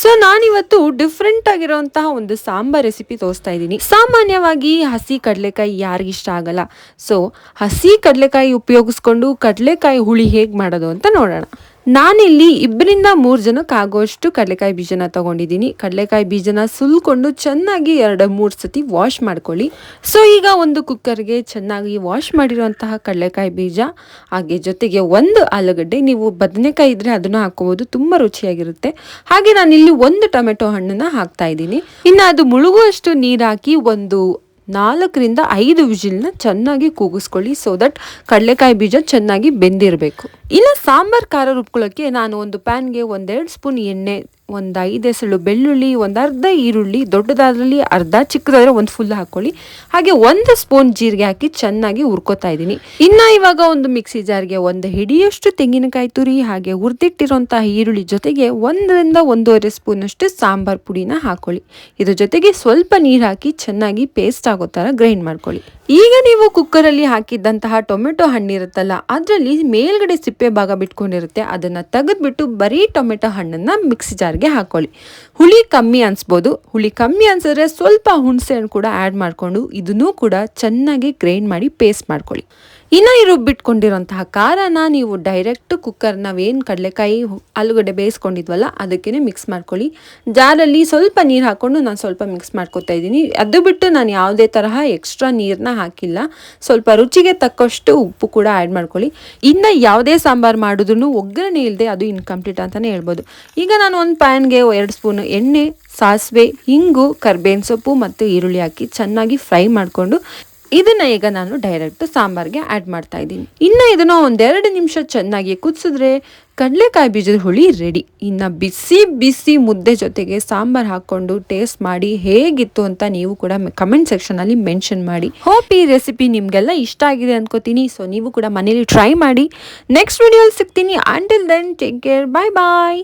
So ನಾನಿವತ್ತು different ಆಗಿರುವಂತಹ ಒಂದು ಸಾಂಬಾರ್ ರೆಸಿಪಿ ತೋರಿಸ್ತಾ ಇದ್ದೀನಿ. ಸಾಮಾನ್ಯವಾಗಿ ಹಸಿ ಕಡಲೆಕಾಯಿ ಯಾರಿಗಿಷ್ಟ ಆಗಲ್ಲ. ಸೊ ಹಸಿ ಕಡಲೆಕಾಯಿ ಉಪಯೋಗಿಸ್ಕೊಂಡು ಕಡಲೆಕಾಯಿ ಹುಳಿ ಹೇಗೆ ಮಾಡೋದು ಅಂತ ನೋಡೋಣ. ನಾನಿಲ್ಲಿ ಇಬ್ಬರಿಂದ ಮೂರು ಜನಕ್ಕೆ ಆಗೋಷ್ಟು ಕಡಲೆಕಾಯಿ ಬೀಜನ ತಗೊಂಡಿದ್ದೀನಿ. ಕಡಲೆಕಾಯಿ ಬೀಜನ ಸುಲ್ಕೊಂಡು ಚೆನ್ನಾಗಿ ಎರಡು ಮೂರು ಸತಿ ವಾಶ್ ಮಾಡ್ಕೊಳ್ಳಿ. ಸೊ ಈಗ ಒಂದು ಕುಕ್ಕರ್ಗೆ ಚೆನ್ನಾಗಿ ವಾಶ್ ಮಾಡಿರುವಂತಹ ಕಡಲೆಕಾಯಿ ಬೀಜ, ಹಾಗೆ ಜೊತೆಗೆ ಒಂದು ಆಲೂಗಡ್ಡೆ. ನೀವು ಬದನೆಕಾಯಿ ಇದ್ರೆ ಅದನ್ನು ಹಾಕೋಬಹುದು ತುಂಬ ರುಚಿಯಾಗಿರುತ್ತೆ. ಹಾಗೆ ನಾನಿಲ್ಲಿ ಒಂದು ಟೊಮೆಟೊ ಹಣ್ಣನ್ನ ಹಾಕ್ತಾ ಇದ್ದೀನಿ. ಇನ್ನು ಅದು ಮುಳುಗುವಷ್ಟು ನೀರಾಕಿ ಒಂದು ನಾಲ್ಕರಿಂದ ಐದು ವಿಜಿಲ್ನ ಚೆನ್ನಾಗಿ ಕೂಗಿಸ್ಕೊಳ್ಳಿ ಸೊ ದಟ್ ಕಡಲೆಕಾಯಿ ಬೀಜ ಚೆನ್ನಾಗಿ ಬೆಂದಿರಬೇಕು. ಇಲ್ಲ ಸಾಂಬಾರ್ ಖಾರ ರುಬ್ಕೊಳ್ಳೋಕ್ಕೆ ನಾನು ಒಂದು ಪ್ಯಾನ್ಗೆ ಒಂದೆರಡು ಸ್ಪೂನ್ ಎಣ್ಣೆ ಒಂದು ಐದು ಎಸಳು ಬೆಳ್ಳುಳ್ಳಿ ಒಂದು ಅರ್ಧ ಈರುಳ್ಳಿ, ದೊಡ್ಡದಾದ್ರಲ್ಲಿ ಅರ್ಧ, ಚಿಕ್ಕದಾದ್ರೆ ಒಂದು ಫುಲ್ ಹಾಕೊಳ್ಳಿ. ಹಾಗೆ ಒಂದು ಸ್ಪೂನ್ ಜೀರಿಗೆ ಹಾಕಿ ಚೆನ್ನಾಗಿ ಹುರ್ಕೋತಾ ಇದ್ದೀನಿ. ಇನ್ನು ಇವಾಗ ಒಂದು ಮಿಕ್ಸಿ ಜಾರ್ಗೆ ಒಂದು ಹಿಡಿಯಷ್ಟು ತೆಂಗಿನಕಾಯಿ ತುರಿ, ಹಾಗೆ ಹುರಿದಿಟ್ಟಿರುವಂತಹ ಈರುಳ್ಳಿ ಜೊತೆಗೆ ಒಂದರಿಂದ ಒಂದೂವರೆ ಸ್ಪೂನಷ್ಟು ಸಾಂಬಾರ್ ಪುಡಿನ ಹಾಕೊಳ್ಳಿ. ಇದ್ರ ಜೊತೆಗೆ ಸ್ವಲ್ಪ ನೀರು ಹಾಕಿ ಚೆನ್ನಾಗಿ ಪೇಸ್ಟ್ ಆಗೋ ಥರ ಗ್ರೈಂಡ್ ಮಾಡ್ಕೊಳ್ಳಿ. ಈಗ ನೀವು ಕುಕ್ಕರಲ್ಲಿ ಹಾಕಿದ್ದಂತಹ ಟೊಮೆಟೊ ಹಣ್ಣಿರುತ್ತಲ್ಲ ಅದರಲ್ಲಿ ಮೇಲ್ಗಡೆ ಸಿಪ್ಪೆ ಭಾಗ ಬಿಟ್ಕೊಂಡಿರುತ್ತೆ. ಅದನ್ನು ತೆಗೆದ್ಬಿಟ್ಟು ಬರೀ ಟೊಮೆಟೊ ಹಣ್ಣನ್ನು ಮಿಕ್ಸಿ ಜಾರ್ಗೆ ಹಾಕೊಳ್ಳಿ. ಹುಳಿ ಕಮ್ಮಿ ಅನ್ಸ್ಬೋದು. ಹುಳಿ ಕಮ್ಮಿ ಅನ್ಸಿದ್ರೆ ಸ್ವಲ್ಪ ಹುಣಸೆ ಹಣ್ಣು ಕೂಡ ಆ್ಯಡ್ ಮಾಡಿಕೊಂಡು ಇದನ್ನೂ ಕೂಡ ಚೆನ್ನಾಗಿ ಗ್ರೈಂಡ್ ಮಾಡಿ ಪೇಸ್ಟ್ ಮಾಡ್ಕೊಳ್ಳಿ. ಇನ್ನು ಈ ರುಬ್ಬಿಟ್ಕೊಂಡಿರೋಂತಹ ಖಾರನ ನೀವು ಡೈರೆಕ್ಟ್ ಕುಕ್ಕರ್ ನಾವೇನು ಕಡಲೆಕಾಯಿ, ಆಲೂಗಡ್ಡೆ ಬೇಯಿಸ್ಕೊಂಡಿದ್ವಲ್ಲ ಅದಕ್ಕೇ ಮಿಕ್ಸ್ ಮಾಡ್ಕೊಳ್ಳಿ. ಜಾರಲ್ಲಿ ಸ್ವಲ್ಪ ನೀರು ಹಾಕ್ಕೊಂಡು ನಾನು ಸ್ವಲ್ಪ ಮಿಕ್ಸ್ ಮಾಡ್ಕೊತಾ ಇದ್ದೀನಿ. ಅದು ಬಿಟ್ಟು ನಾನು ಯಾವುದೇ ತರಹ ಎಕ್ಸ್ಟ್ರಾ ನೀರನ್ನ ಹಾಕಿಲ್ಲ. ಸ್ವಲ್ಪ ರುಚಿಗೆ ತಕ್ಕಷ್ಟು ಉಪ್ಪು ಕೂಡ ಆ್ಯಡ್ ಮಾಡ್ಕೊಳ್ಳಿ. ಇನ್ನು ಯಾವುದೇ ಸಾಂಬಾರು ಮಾಡಿದ್ರು ಒಗ್ಗರಣೆ ಇಲ್ಲದೆ ಅದು ಇನ್ಕಂಪ್ಲೀಟ್ ಅಂತಲೇ ಹೇಳ್ಬೋದು. ಈಗ ನಾನು ಒಂದು ಪ್ಯಾನ್ಗೆ ಎರಡು ಸ್ಪೂನ್ ಎಣ್ಣೆ, ಸಾಸಿವೆ ಹಿಂಗು ಕರ್ಬೇವಿನ ಸೊಪ್ಪು ಮತ್ತು ಈರುಳ್ಳಿ ಹಾಕಿ ಚೆನ್ನಾಗಿ ಫ್ರೈ ಮಾಡಿಕೊಂಡು ಇದನ್ನ ಈಗ ನಾನು ಡೈರೆಕ್ಟ್ ಸಾಂಬಾರ್ಗೆ ಆ್ಯಡ್ ಮಾಡ್ತಾ ಇದ್ದೀನಿ. ಇನ್ನು ಇದನ್ನ ಒಂದೆರಡು ನಿಮಿಷ ಚೆನ್ನಾಗಿ ಕುದಿಸಿದ್ರೆ ಕಡಲೆಕಾಯಿ ಬೀಜದ ಹುಳಿ ರೆಡಿ ಇನ್ನು ಬಿಸಿ ಬಿಸಿ ಮುದ್ದೆ ಜೊತೆಗೆ ಸಾಂಬಾರ್ ಹಾಕೊಂಡು ಟೇಸ್ಟ್ ಮಾಡಿ ಹೇಗಿತ್ತು ಅಂತ ನೀವು ಕೂಡ ಕಮೆಂಟ್ ಸೆಕ್ಷನಲ್ಲಿ ಮೆನ್ಷನ್ ಮಾಡಿ. ಹೋಪ್ ಈ ರೆಸಿಪಿ ನಿಮಗೆಲ್ಲ ಇಷ್ಟ ಆಗಿದೆ ಅನ್ಕೋತೀನಿ. ಸೊ ನೀವು ಕೂಡ ಮನೇಲಿ ಟ್ರೈ ಮಾಡಿ. ನೆಕ್ಸ್ಟ್ ವಿಡಿಯೋಲಿ ಸಿಗ್ತೀನಿ. Until then take care bye bye